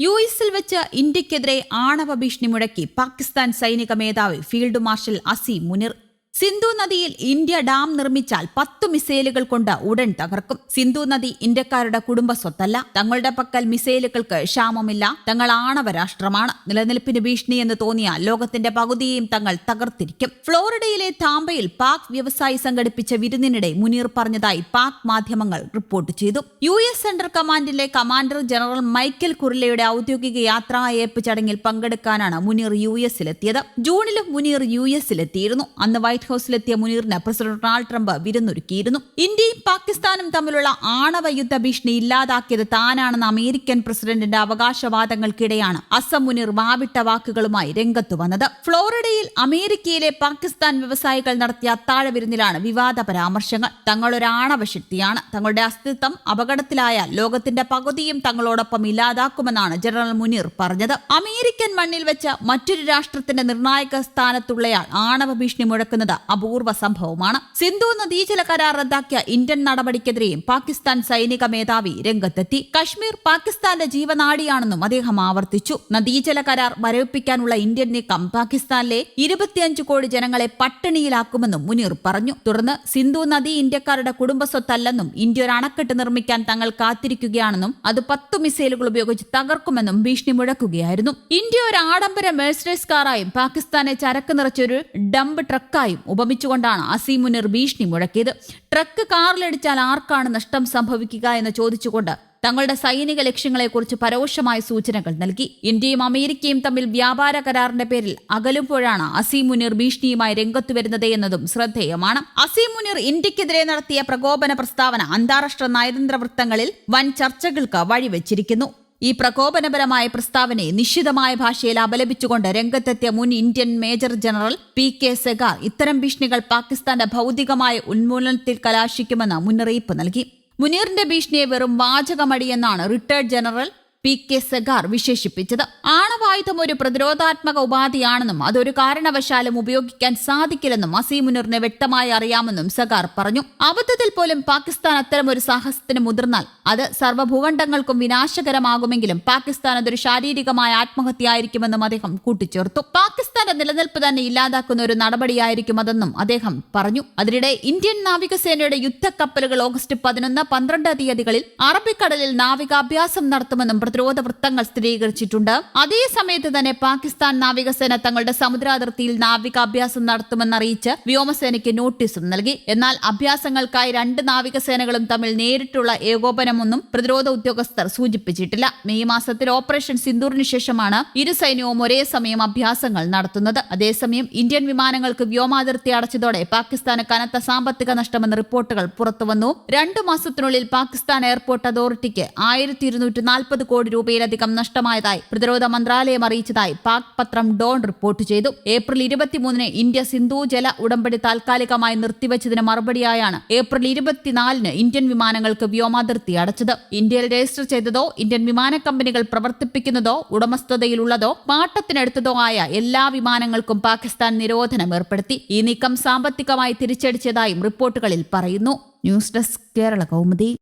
U എസിൽ വെച്ച് ഇന്ത്യക്കെതിരെ ആണവ ഭീഷണി മുഴക്കി പാകിസ്ഥാൻ സൈനിക മേധാവി ഫീൽഡ് മാർഷൽ അസീം മുനിർ സിന്ധു നദിയിൽ ഇന്ത്യ ഡാം നിർമ്മിച്ചാൽ പത്തു മിസൈലുകൾ കൊണ്ട് ഉടൻ തകർക്കും. സിന്ധു നദി ഇന്ത്യക്കാരുടെ കുടുംബ സ്വത്തല്ല തങ്ങളുടെ പക്കൽ മിസൈലുകൾക്ക് ക്ഷാമമില്ല. തങ്ങൾ ആണവ രാഷ്ട്രമാണ്. നിലനിൽപ്പിന് ഭീഷണി എന്ന് തോന്നിയ ലോകത്തിന്റെ പകുതിയെയും തങ്ങൾ തകർത്തിരിക്കും. ഫ്ലോറിഡയിലെ താമ്പയിൽ പാക് വ്യവസായി സംഘടിപ്പിച്ച വിരുന്നിനിടെ മുനീർ പറഞ്ഞതായി പാക് മാധ്യമങ്ങൾ റിപ്പോർട്ട് ചെയ്തു. യു എസ് സെൻട്രൽ കമാൻഡിലെ കമാൻഡർ ജനറൽ മൈക്കൽ കുർലയുടെ ഔദ്യോഗിക യാത്രായയപ്പ് ചടങ്ങിൽ പങ്കെടുക്കാനാണ് മുനീർ യു എസിലെത്തിയത്. ജൂണിലും മുനീർ യു എസിലെത്തിയിരുന്നു. അന്ന് വൈറ്റ് ഹൌസിലെത്തിയ മുനീറിന് പ്രസിഡന്റ് ഡൊണാൾഡ് ട്രംപ് വിരുന്നൊരുക്കിയിരുന്നു. ഇന്ത്യയും പാകിസ്ഥാനും തമ്മിലുള്ള ആണവ യുദ്ധ ഭീഷണി ഇല്ലാതാക്കിയത് താനാണെന്ന അമേരിക്കൻ പ്രസിഡന്റിന്റെ അവകാശവാദങ്ങൾക്കിടെയാണ് അസം മുനീർ വാവിട്ട വാക്കുകളുമായി രംഗത്തു വന്നത്. ഫ്ലോറിഡയിൽ അമേരിക്കയിലെ പാകിസ്ഥാൻ വ്യവസായികൾ നടത്തിയ അത്താഴ വിരുന്നിലാണ് വിവാദ പരാമർശങ്ങൾ. തങ്ങളൊരു ആണവ ശക്തിയാണ്. തങ്ങളുടെ അസ്തിത്വം അപകടത്തിലായാൽ ലോകത്തിന്റെ പകുതിയും തങ്ങളോടൊപ്പം ഇല്ലാതാക്കുമെന്നാണ് ജനറൽ മുനീർ പറഞ്ഞത്. അമേരിക്കൻ മണ്ണിൽ വെച്ച് മറ്റൊരു രാഷ്ട്രത്തിന്റെ നിർണായക സ്ഥാനത്തുള്ളയാൾ ആണവ ഭീഷണി മുഴക്കുന്നത് അപൂർവ സംഭവമാണ്. സിന്ധു നദീജല കരാർ റദ്ദാക്കിയ ഇന്ത്യൻ നടപടിക്കെതിരെയും പാകിസ്ഥാൻ സൈനിക മേധാവി രംഗത്തെത്തി. കശ്മീർ പാകിസ്ഥാന്റെ ജീവനാടിയാണെന്നും അദ്ദേഹം ആവർത്തിച്ചു. നദീജല കരാർ വരവിപ്പിക്കാനുള്ള ഇന്ത്യൻ നീക്കം പാകിസ്ഥാനിലെ ഇരുപത്തിയഞ്ച് കോടി ജനങ്ങളെ പട്ടിണിയിലാക്കുമെന്നും മുനീർ പറഞ്ഞു. തുടർന്ന് സിന്ധു നദി ഇന്ത്യക്കാരുടെ കുടുംബ സ്വത്തല്ലെന്നും ഇന്ത്യ ഒരു അണക്കെട്ട് നിർമ്മിക്കാൻ തങ്ങൾ കാത്തിരിക്കുകയാണെന്നും അത് പത്തു മിസൈലുകൾ ഉപയോഗിച്ച് തകർക്കുമെന്നും ഭീഷണി മുഴക്കുകയായിരുന്നു. ഇന്ത്യ ഒരു ആഡംബര മേഴ്സഡേസ് കാറായും പാകിസ്ഥാനെ ചരക്ക് നിറച്ചൊരു ഡംപ് ട്രക്കായും ഉപമിച്ചുകൊണ്ടാണ് അസീമുനിർ മുനീർ ഭീഷണി മുഴക്കിയത്. ട്രക്ക് കാറിലടിച്ചാൽ ആർക്കാണ് നഷ്ടം സംഭവിക്കുക എന്ന് ചോദിച്ചുകൊണ്ട് തങ്ങളുടെ സൈനിക ലക്ഷ്യങ്ങളെക്കുറിച്ച് പരോക്ഷമായ സൂചനകൾ നൽകി. ഇന്ത്യയും അമേരിക്കയും തമ്മിൽ വ്യാപാര കരാറിന്റെ പേരിൽ അകലുമ്പോഴാണ് അസീം മുനീർ ഭീഷണിയുമായി രംഗത്തു വരുന്നത് എന്നതും ശ്രദ്ധേയമാണ്. അസീം മുനീർ ഇന്ത്യക്കെതിരെ നടത്തിയ പ്രകോപന പ്രസ്താവന അന്താരാഷ്ട്ര നയതന്ത്ര വൃത്തങ്ങളിൽ വൻ ചർച്ചകൾക്ക് വഴിവെച്ചിരിക്കുന്നു. ഈ പ്രകോപനപരമായ പ്രസ്താവനയെ നിശ്ചിതമായ ഭാഷയിൽ അപലപിച്ചുകൊണ്ട് രംഗത്തെത്തിയ മുൻ Indian major general P K Sehgal ഇത്തരം ഭീഷണികൾ പാകിസ്ഥാന്റെ ഭൗതികമായ ഉന്മൂലനത്തിൽ കലാശിക്കുമെന്ന് മുന്നറിയിപ്പ് നൽകി. മുനീറിന്റെ ഭീഷണിയെ വെറും വാചകമടിയെന്നാണ് retired general P K Sehgal വിശേഷിപ്പിച്ചത്. ആണവായുധം ഒരു പ്രതിരോധാത്മക ഉപാധിയാണെന്നും അതൊരു കാരണവശാലും ഉപയോഗിക്കാൻ സാധിക്കില്ലെന്നും അസീം വ്യക്തമായി അറിയാമെന്നും സെഗാർ പറഞ്ഞു. അബദ്ധത്തിൽ പോലും പാകിസ്ഥാൻ അത്തരം ഒരു സാഹസത്തിന് മുതിർന്നാൽ അത് സർവഭൂഖണ്ഡങ്ങൾക്കും വിനാശകരമാകുമെങ്കിലും പാകിസ്ഥാൻ അതൊരു ശാരീരികമായ ആത്മഹത്യയായിരിക്കുമെന്നും അദ്ദേഹം കൂട്ടിച്ചേർത്തു. പാകിസ്ഥാന്റെ നിലനിൽപ്പ് തന്നെ ഇല്ലാതാക്കുന്ന ഒരു നടപടിയായിരിക്കും അതെന്നും അദ്ദേഹം പറഞ്ഞു. അതിനിടെ ഇന്ത്യൻ നാവികസേനയുടെ യുദ്ധക്കപ്പലുകൾ ഓഗസ്റ്റ് പതിനൊന്ന് പന്ത്രണ്ട് തീയതികളിൽ അറബിക്കടലിൽ നാവികാഭ്യാസം നടത്തുമെന്നും പ്രതിരോധ വൃത്തങ്ങൾ സ്ഥിരീകരിച്ചിട്ടുണ്ട് അതേസമയത്ത് തന്നെ പാകിസ്ഥാൻ നാവികസേന തങ്ങളുടെ സമുദ്രാതിർത്തിയിൽ നാവികാഭ്യാസം നടത്തുമെന്നറിയിച്ച് വ്യോമസേനയ്ക്ക് നോട്ടീസും നൽകി. എന്നാൽ അഭ്യാസങ്ങൾക്കായി രണ്ട് നാവികസേനകളും തമ്മിൽ നേരിട്ടുള്ള ഏകോപനമൊന്നും പ്രതിരോധ ഉദ്യോഗസ്ഥർ സൂചിപ്പിച്ചിട്ടില്ല. മെയ് മാസത്തിൽ ഓപ്പറേഷൻ സിന്ദൂറിന് ശേഷമാണ് ഇരു സൈന്യവും ഒരേ സമയം അഭ്യാസങ്ങൾ നടത്തുന്നത്. അതേസമയം ഇന്ത്യൻ വിമാനങ്ങൾക്ക് വ്യോമാതിർത്തി അടച്ചതോടെ പാകിസ്ഥാന് കനത്ത സാമ്പത്തിക നഷ്ടമെന്ന റിപ്പോർട്ടുകൾ പുറത്തുവന്നു. രണ്ടു മാസത്തിനുള്ളിൽ പാകിസ്ഥാൻ എയർപോർട്ട് അതോറിറ്റിക്ക് ആയിരത്തി ഇരുന്നൂറ്റി നാൽപ്പത് കോടി രൂപയിലധികം നഷ്ടമായതായി പ്രതിരോധ മന്ത്രാലയം അറിയിച്ചതായി പാക് പത്രം ഡോൺ റിപ്പോർട്ട് ചെയ്തു. ഏപ്രിൽ ഇരുപത്തിമൂന്നിന് ഇന്ത്യ സിന്ധു ജല ഉടമ്പടി താൽക്കാലികമായി നിർത്തിവച്ചതിന് മറുപടിയായാണ് ഏപ്രിൽ ഇരുപത്തിനാലിന് ഇന്ത്യൻ വിമാനങ്ങൾക്ക് വ്യോമാതിർത്തി അടച്ചത്. ഇന്ത്യയിൽ രജിസ്റ്റർ ചെയ്തതോ ഇന്ത്യൻ വിമാന കമ്പനികൾ പ്രവർത്തിപ്പിക്കുന്നതോ ഉടമസ്ഥതയിലുള്ളതോ പാട്ടത്തിനെടുത്തതോ ആയ എല്ലാ വിമാനങ്ങൾക്കും പാകിസ്ഥാൻ നിരോധനം ഏർപ്പെടുത്തി. ഈ നീക്കം സാമ്പത്തികമായി തിരിച്ചടിച്ചതായും റിപ്പോർട്ടുകളിൽ പറയുന്നു. News desk Kerala Kaumudi.